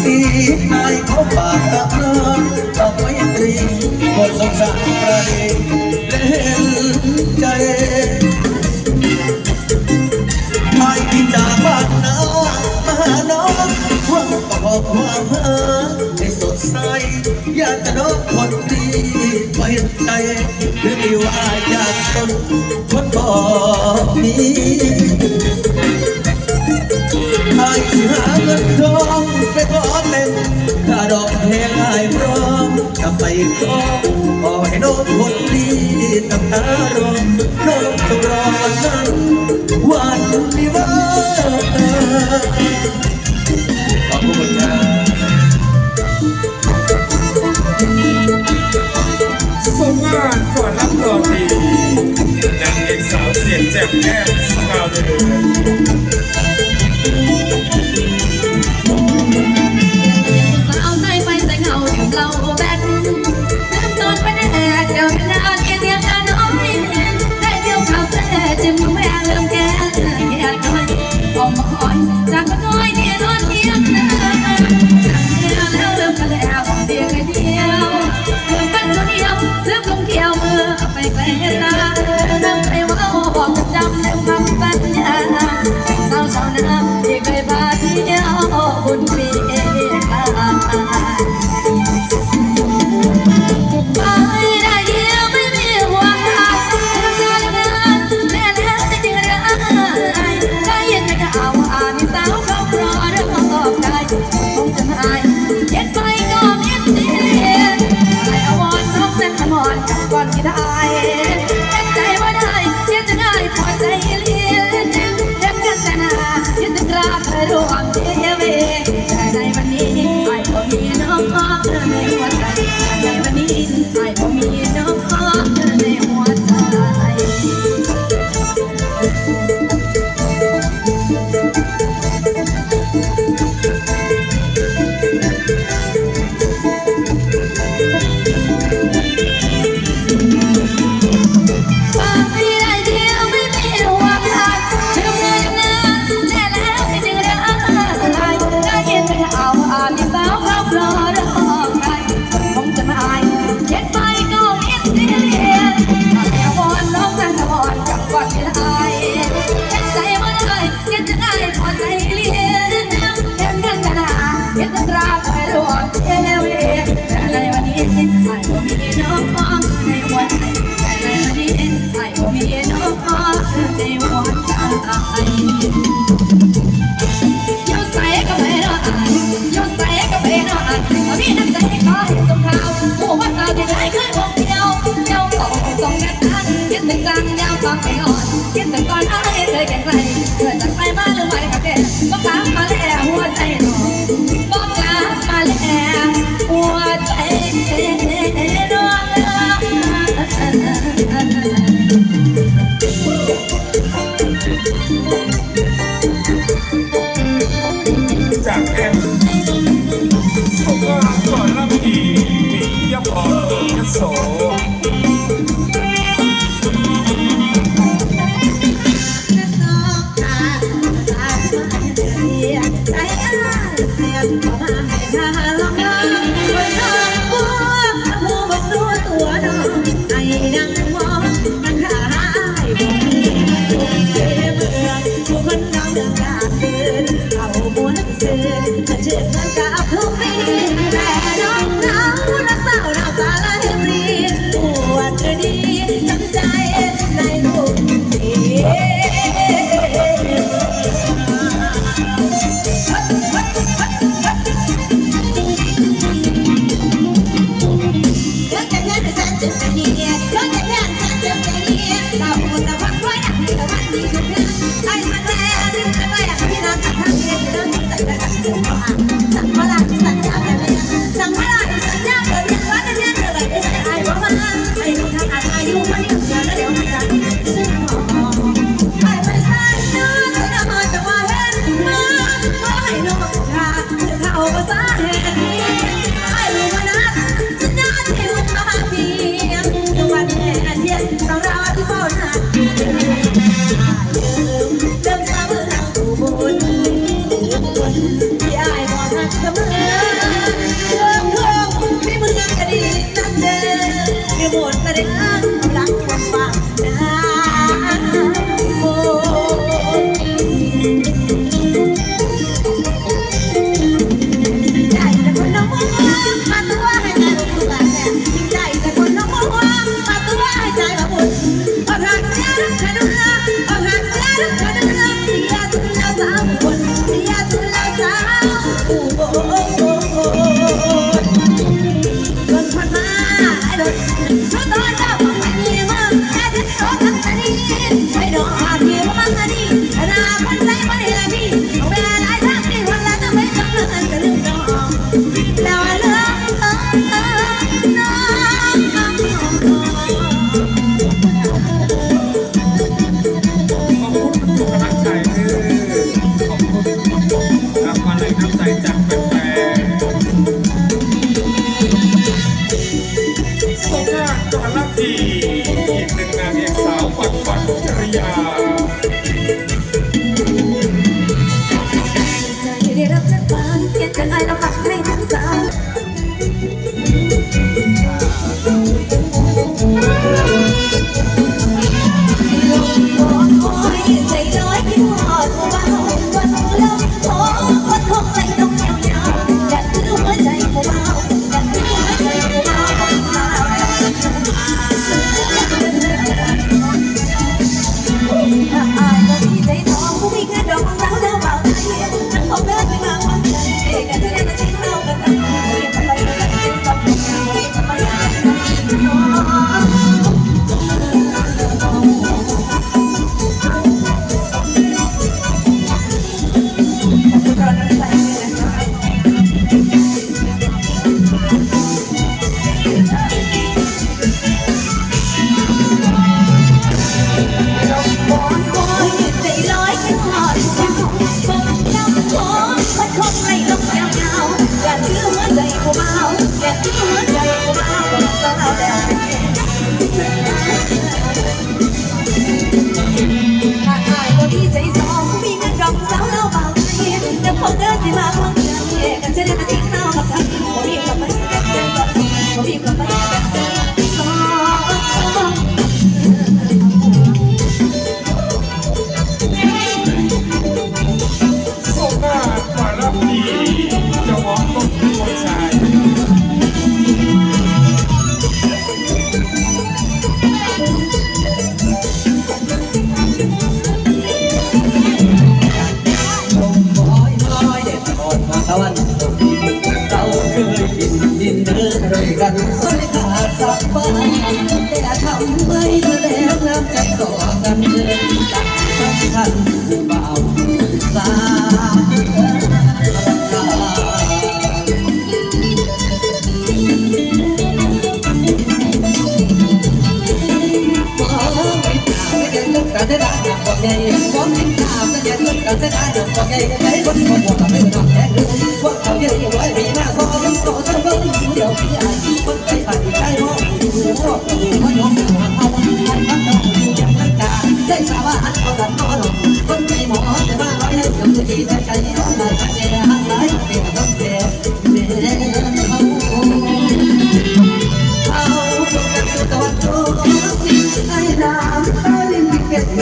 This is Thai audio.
สีนายเขาปากตะเลิศทำไมตรีคนสงสารใครเล่นใจไม่ที่จากบ้าหน้อหวังต่อควาาให้สดใสยากจะน้อคนดีไว้ใจหรือไม่ว่าอยากคนคนบอกนี้ ไอ้หาเงินทองไปขอเล่นถ้าดอกแพงไอ้พร้อมกับไปขอขอให้น้องคนดีกับอารมณ์น้องต้องรอนั้นวันดีครับสมงานก่รับ สาวเสียงแจ่มแก้มสาวเลย I don't want 能不能 มาเองเราแบบผมรีบกลับมาผมรีบกลับมา สับไปแต่ทำไม่ดูแลน้ำใจต่อกันเลยสำคัญเบาสากันได้ได้ก็ไงก็ไม่ตามก็ยังกันได้ได้ก็ไงไอ้คนที่มาบอกเราไม่รู้หรอกแค่รู้ว่าเขาเยอะกว่าไอ้